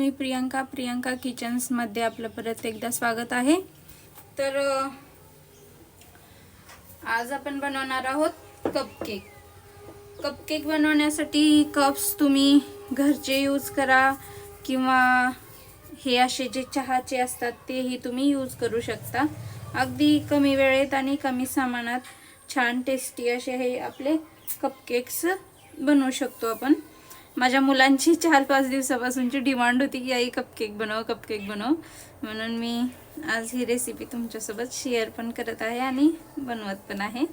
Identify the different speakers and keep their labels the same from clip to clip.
Speaker 1: मी प्रियंका प्रियंका किचन्समध्ये आपलं परत एकदा स्वागत आहे. तर आज आपण बनवणार आहोत कपकेक कपकेक बनवण्यासाठी कप्स तुम्ही घरचे यूज करा किंवा हे असे जे चहाचे असतात तेही तुम्ही यूज करू शकता. अगदी कमी वेळेत आणि कमी सामानात छान टेस्टी असे हे आपले कपकेक्स बनवू शकतो आपण. माझ्या मुलांची चार पाच दिवसापासूनची डिमांड होती की आई कपकेक बनव कपकेक बनव. म्हणून मी आज ही रेसिपी तुमच्यासोबत शेअर पण करत आहे आणि बनवत पण आहे.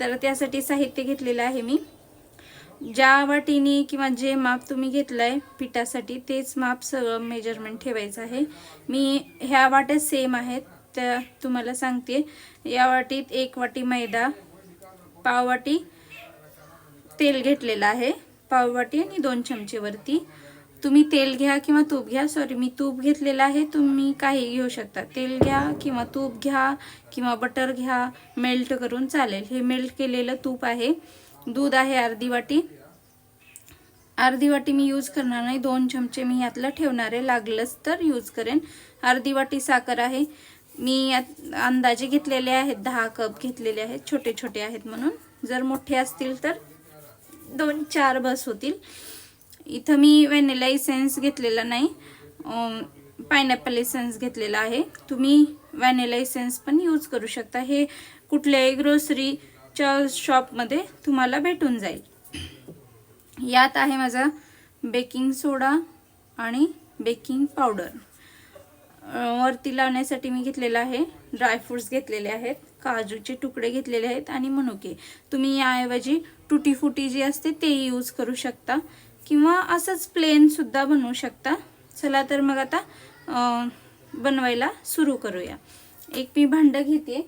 Speaker 1: तर त्यासाठी साहित्य घेतलेलं आहे मी. ज्या वाटीने किंवा जे माप तुम्ही घेतलं आहे पिठासाठी तेच माप सगळं मेजरमेंट ठेवायचं आहे. मी ह्या वाट्या सेम आहेत. त्या तुम्हाला सांगते. या वाटीत एक वाटी मैदा पाव वाटी तेल घेतलेलं आहे. पाववाटी आणि दोन चमचेवरती. तुम्ही तेल घ्या किंवा तूप घ्या. सॉरी मी तूप घेतलेलं आहे. तुम्ही काही घेऊ शकता. तेल घ्या किंवा तूप घ्या किंवा बटर घ्या. मेल्ट करून चालेल. हे मेल्ट केलेलं तूप आहे. दूध आहे अर्धी वाटी. अर्धी वाटी मी यूज करणार नाही. दोन चमचे मी यातलं ठेवणार आहे. लागलंच तर यूज करेन. अर्धी वाटी साखर आहे. मी यात अंदाजे घेतलेले आहेत. दहा कप घेतलेले आहेत. छोटे छोटे आहेत म्हणून. जर मोठे असतील तर दोन चार बस होतील. इथं मी व्हॅनिला इसेन्स घेतलेला नाही. पायनॅपल इसेन्स घेतलेला आहे. तुम्ही व्हॅनिला इसेन्स पण यूज करू शकता. हे कुठल्याही ग्रोसरीच्या शॉपमध्ये तुम्हाला भेटून जाईल. यात आहे माझा बेकिंग सोडा आणि बेकिंग पावडर वरती लावण्यासाठी मी घेतलेला आहे. ड्रायफ्रूट्स घेतलेले आहेत. काजूचे तुकडे घेतलेले आहेत आणि मनुके तुम्ही याऐवजी तुटी फुटी जी असते ते यूज करू शकता. किंवा असंच प्लेन सुद्धा बनवू शकता. चला तर मग आता बनवायला सुरू करूया. एक मी भांडं घेते.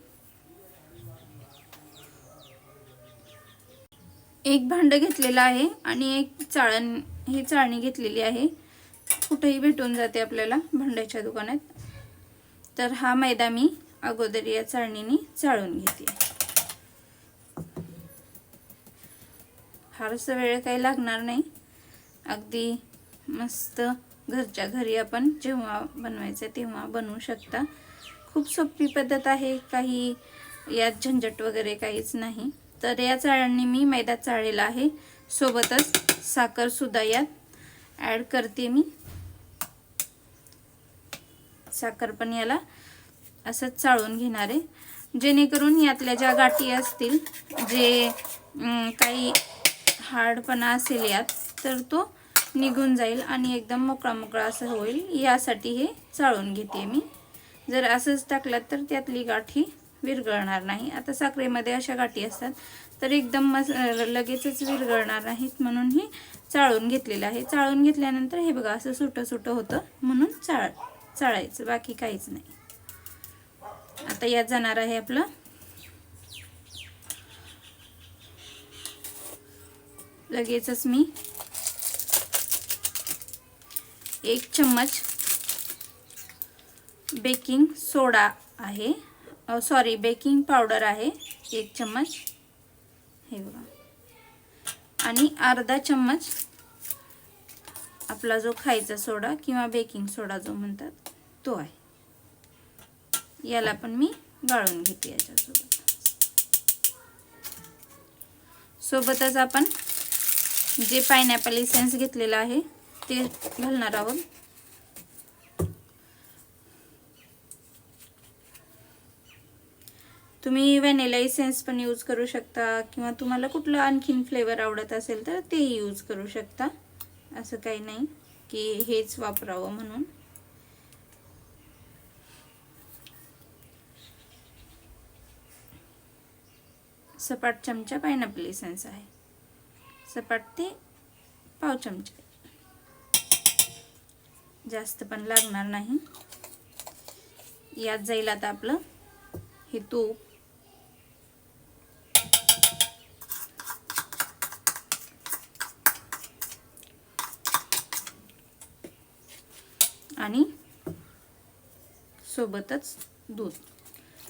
Speaker 1: एक भांडं घेतलेलं आहे आणि एक चाळण ही चाळणी घेतलेली आहे. कुठेही भेटून जाते आपल्याला भांड्याच्या दुकानात. तर हा मैदा मी अगोदर या चाळणीने चाळून घेते. फारसं वेळ काही लागणार नाही. अगदी मस्त घरच्या घरी आपण जेव्हा बनवायचं तेव्हा बनवू शकता. खूप सोपी पद्धत आहे काही यात झंझट वगैरे काहीच नाही. तर या चाळणी मी मैदा चाळलेला आहे. सोबतच साखरसुद्धा यात ॲड करते मी. साखर पण याला असं चाळून घेणार. आहे जेणेकरून यातल्या ज्या गाठी असतील जे काही हार्डपणा असेल यात तर तो निघून जाईल आणि एकदम मोकळा मोकळा असं होईल. यासाठी हे चाळून घेते मी. जर असंच टाकलं तर त्यातली गाठी विरघळणार नाही. आता साखरेमध्ये अशा गाठी असतात तर एकदम मस लगेचच विरघळणार नाहीत म्हणून हे चाळून घेतलेलं आहे. चाळून घेतल्यानंतर हे बघा असं सुटं सुटं होतं म्हणून चाळ चाळायचं. बाकी काहीच नाही. आता यात जाणार आहे आपलं. लगेचच मी एक चम्मच बेकिंग सोडा आहे. सॉरी बेकिंग पावडर आहे. एक चम्मच. हे बघा. आणि अर्धा चम्मच आपला जो खायचा सोडा किंवा बेकिंग सोडा जो म्हणतात तो आहे. याला पण मी गाळून घेते याच्यासोबत. सोबतच आपण जे पायनॅपल इसेन्स घेतलेलं आहे ते घालणार आहोत. तुम्ही व्हॅनिला इसेन्स पण यूज करू शकता किंवा तुम्हाला कुठलं आणखीन फ्लेवर आवडत असेल तर तेही यूज करू शकता. असं काही नाही की हेच वापरावं म्हणून. सपाट चमचा पायनॅपल इसेन्स आहे. सपाट ते पाव चमचे. जास्त पण लागणार नाही. यात जाईल आता आपलं हे तूप. आणि सोबतच दूध.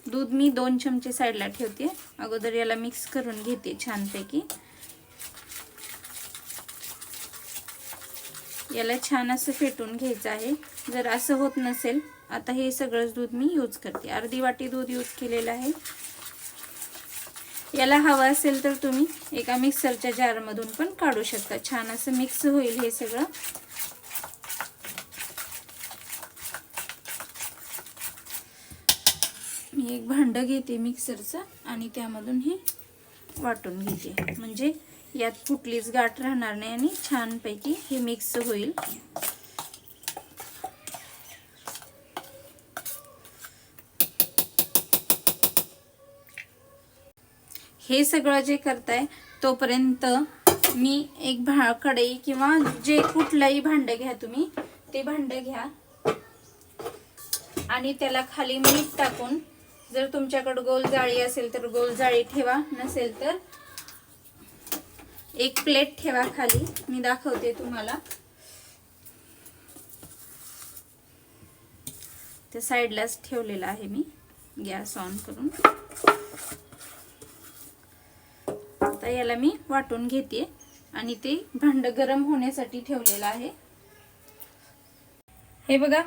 Speaker 1: दूध मी दोन चमचे साईडला ठेवते. अगोदर याला मिक्स करून घेते छानपैकी. याला छान असं फेटून घ्यायचं आहे. जर असं होत नसेल आता हे सगळंच दूध मी यूज करते. अर्धी वाटी दूध यूज केलेलं आहे. याला हवं असेल तर तुम्ही एका मिक्सरच्या जारमधून पण काढू शकता. छान असं मिक्स होईल हे सगळं. मी एक भांडं घेते मिक्सरचं आणि त्यामधून हे वाटून घेते. म्हणजे यात कुठलीच गाठ राहणार नाही आणि छानपैकी हे मिक्स होईल. हे सगळं जे करताय तोपर्यंत मी एक भा कढई किंवा जे कुठलंही भांडं घ्या तुम्ही ते भांडं घ्या. आणि त्याला खाली मीठ टाकून जर तुमच्याकडे गोल जाळी असेल तर गोल जाळी ठेवा. नसेल तर एक प्लेट ठेवा खाली. मी दाखवते तुम्हाला. त्या साईडलाच ठेवलेला आहे मी गॅस ऑन करून. आता याला मी वाटून घेते आणि ते भांड गरम होण्यासाठी ठेवलेलं आहे. हे बघा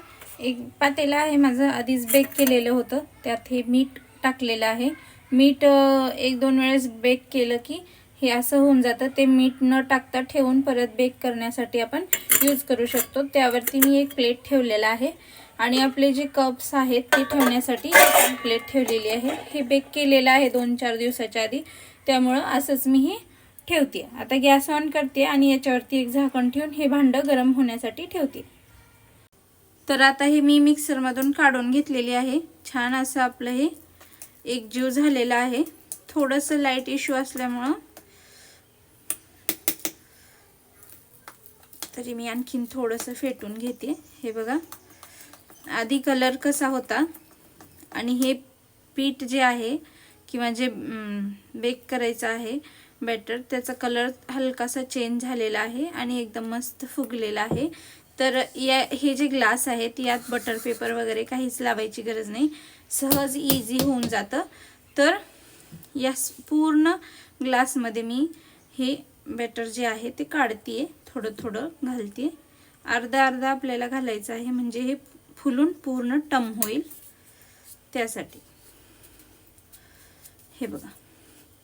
Speaker 1: एक पातेला आहे माझं आधीच बेक केलेलं होतं. त्यात हे मीठ टाकलेलं आहे. मीठ एक दोन वेळेस बेक केलं की हे असं होऊन जातं. ते मीठ न टाकता ठेवून परत बेक करण्यासाठी आपण यूज करू शकतो. त्यावरती मी एक प्लेट ठेवलेला आहे. आणि आपले जे कप्स आहेत ते ठेवण्यासाठी एक प्लेट ठेवलेली आहे. हे बेक केलेलं आहे दोन चार दिवसाच्या आधी. त्यामुळं असंच मी हे ठेवते आता गॅस ऑन करते आणि याच्यावरती एक झाकण ठेवून हे भांडं गरम होण्यासाठी ठेवते तर आता हे मी मिक्सरमधून काढून घेतलेली आहे. छान असं आपलं हे एक जीव झालेलं आहे. थोडंसं लाइट इश्यू असल्यामुळं तरी मी आणखीन थोडंसं फेटून घेते. हे बघा आधी कलर कसा होता आणि हे पीठ जे आहे किंवा जे बेक करायचं आहे बॅटर त्याचा कलर हलकासा चेंज झालेला आहे आणि एकदम मस्त फुगलेला आहे. तर या हे जे ग्लास आहेत यात बटर पेपर वगैरे काहीच लावायची गरज नाही. सहज इझी होऊन जातं. तर या पूर्ण ग्लासमध्ये मी हे बॅटर जे आहे ते काढते थोडं थोडं घालते अर्धा अर्धा आपल्याला घालायचं आहे म्हणजे हे फुलून पूर्ण टम होईल. त्यासाठी. हे बघा.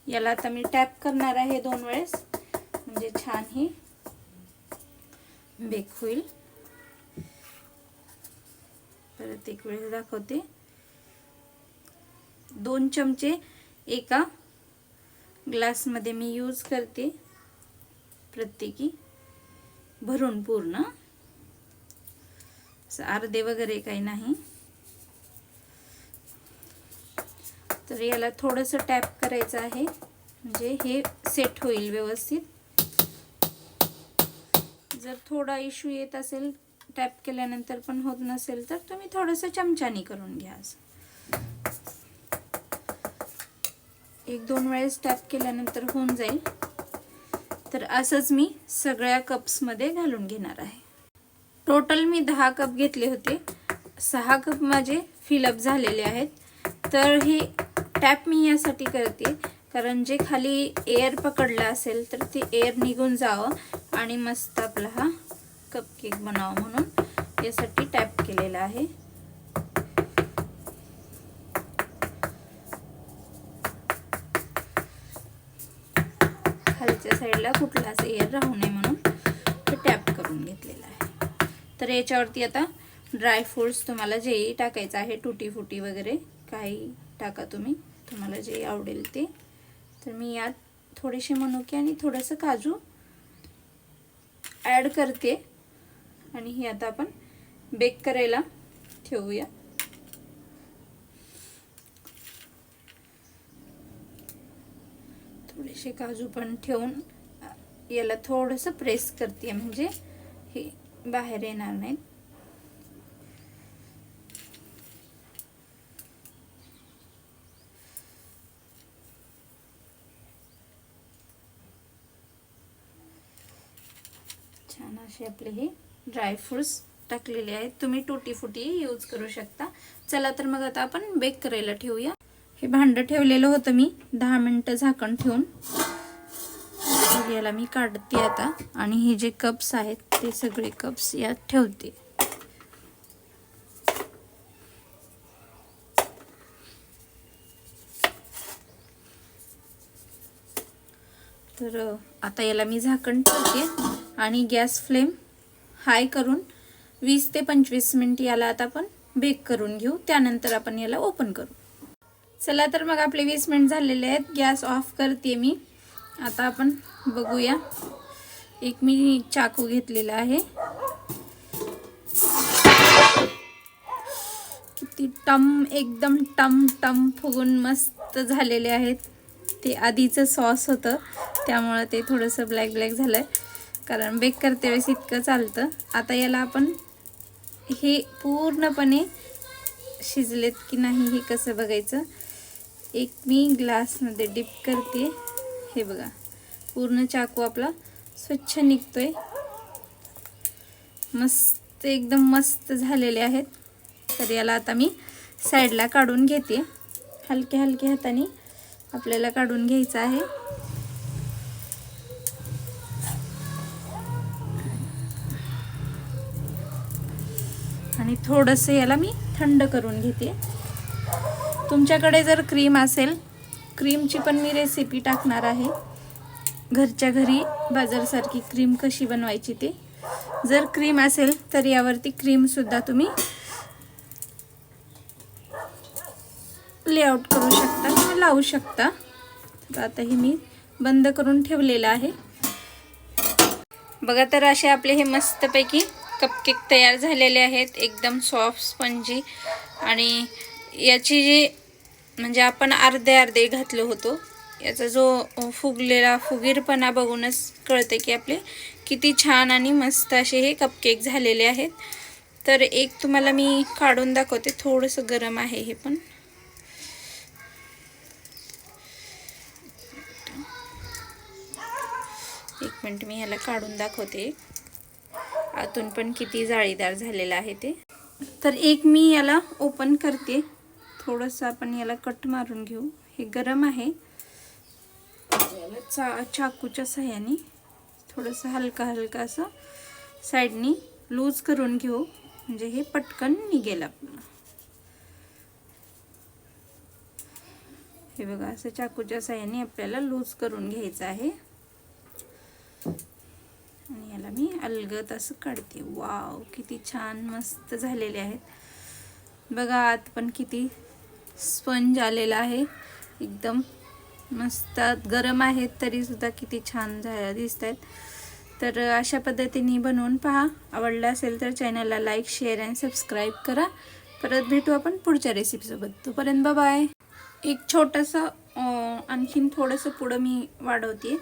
Speaker 1: याला आता मी टॅप करणार आहे दोन वेळेस. म्हणजे छान हे बेक होईल. परत एक वेळेस दाखवते. दोन चमचे एका ग्लासमध्ये मी यूज करते. प्रत्येकी भरून पूर्ण. अर्धे वगैरे काही नाही. तर याला थोडंसं टॅप करायचं आहे. म्हणजे हे सेट होईल व्यवस्थित. जर थोडा इश्यू येत असेल टॅप केल्यानंतर पण होत नसेल तर तुम्ही थोडंसं चमच्यानी करून घ्या एक दोन वेळेस टॅप केल्यानंतर होऊन जाईल. तर असंच मी सगळ्या कप्समध्ये घालून घेणार आहे. टोटल मी दहा कप घेतले होते. सहा कप माझे फिलअप झालेले आहेत. तर हे टॅप मी यासाठी करते. कारण जे खाली एअर पकडलं असेल तर ते एअर निघून जावं आणि मस्त आपला हा कपकेक बनावं म्हणून यासाठी टॅप केलेला आहे. खालच्या साईडला कुठलाच एअर राहू नये म्हणून ते टॅप करून घेतलेलं आहे. तर याच्यावरती आता ड्रायफ्रूट्स तुम्हाला जेही टाकायचं आहे टुटी फुटी वगैरे काही टाका तुम्ही. तुम्हाला जे आवडेल ते. तर मी यात थोडेसे मनुके आणि थोडंसं काजू ॲड करते. आणि ही आता आपण बेक करायला ठेवूया. थोडेसे काजू पण ठेवून याला थोडंसं प्रेस करते म्हणजे हे बाहेर येणार नाहीत छान असे आपले हे ड्रायफ्रूट्स टाकलेले आहेत. तुम्ही टुटी फुटी यूज करू शकता. चला तर मग आता आपण बेक करायला ठेवूया. हे भांडं ठेवलेलं होतं मी. दहा मिनटं झाकण ठेवून. याला मी काढते आता. आणि हे जे कप्स आहेत ते सगळे कप्स यात ठेवते. तर आता याला मी झाकण ठेवते. आणि गॅस फ्लेम हाय करून वीस ते पंचवीस मिनिट याला आता आपण बेक करून घेऊ. त्यानंतर आपण याला ओपन करू. चला तर मग आपले वीस मिनिट झालेले आहेत. गॅस ऑफ करते मी. आता आपण बघूया. एक मी चाकू घेतलेला आहे. किती टम एकदम टम टम फुगून मस्त झालेले आहेत. ते आधीचं सॉस होतं. त्यामुळं ते थोडंसं ब्लॅक ब्लॅक झालं आहे कारण बेक करते वेळेस इतकं चालतं. आता याला आपण हे पूर्णपणे शिजलेत की नाही हे कसं बघायचं? एक मी ग्लासमध्ये डिप करते. हे बघा पूर्ण चाकू आपला स्वच्छ निघतो आहे मस्त एकदम मस्त झालेले आहेत. तर याला आता मी साईडला काढून घेते. हलक्या हलक्या हाताने आपल्याला काढून घ्यायचं आहे. आणि थोडंसं याला मी थंड करून घेते. तुमच्याकडे जर क्रीम असेल क्रीमची पण मी रेसिपी टाकणार आहे. घरच्या घरी बाजारसारखी क्रीम कशी बनवायची ते. जर क्रीम असेल तर यावरती क्रीमसुद्धा तुम्ही लेआउट करू शकता किंवा लावू शकता. तर आता हे मी बंद करून ठेवलेलं आहे. बघा तर असे आपले हे मस्तपैकी कपकेक तयार झालेले आहेत. एकदम सॉफ्ट स्पंजी आणि याची जी म्हणजे आपण अर्धे अर्धे घातलो होतो याचा जो फुगलेला फुगीरपणा बघूनच कळते की आपले किती छान आणि मस्त असे हे कपकेक झालेले आहेत. तर एक तुम्हाला मी काढून दाखवते. थोडंसं गरम आहे हे पण. एक मिनट मी ह्याला काढून दाखवते. आतून पण किती जाळीदार झालेलं आहे ते. तर एक मी याला ओपन करते. थोडंसं आपण याला कट मारून घेऊ. हे गरम आहे. याला चा चाकूच्या सहाय्याने थोडंसं हलका हलका असं साईडनी लूज करून घेऊ. म्हणजे हे पटकन निघेल आपलं. हे बघा असं चाकूच्या सहाय्याने आपल्याला लूज करून घ्यायचं आहे. आणि याला मी अलगत असं काढते. वाव किती छान मस्त झालेले आहेत. बघा आत पण किती स्पंज आलेला आहे. एकदम मस्त गरम आहेत तरीसुद्धा किती छान झा दिसत आहेत. तर अशा पद्धतीने बनवून पहा. आवडलं असेल तर चॅनलला लाईक शेअर आणि सबस्क्राईब करा. परत भेटू आपण पुढच्या रेसिपीसोबत तोपर्यंत बाय एक छोटंसं आणखीन थोडंसं पुढं मी वाढवते.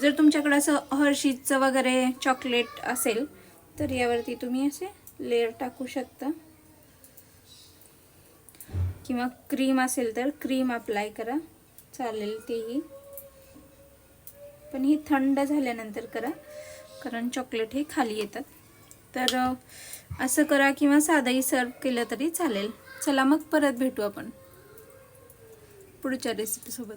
Speaker 1: जर तुमच्याकडं असं हर्षीजचं वगैरे चॉकलेट असेल तर यावरती तुम्ही असे लेअर टाकू शकता. किंवा क्रीम असेल तर क्रीम अप्लाय करा. चालेल तेही. पण ही थंड झाल्यानंतर करा कारण चॉकलेट हे खाली येतात. तर असं करा किंवा साधंही सर्व केलं तरी चालेल. चला मग परत भेटू आपण पुढच्या रेसिपीसोबत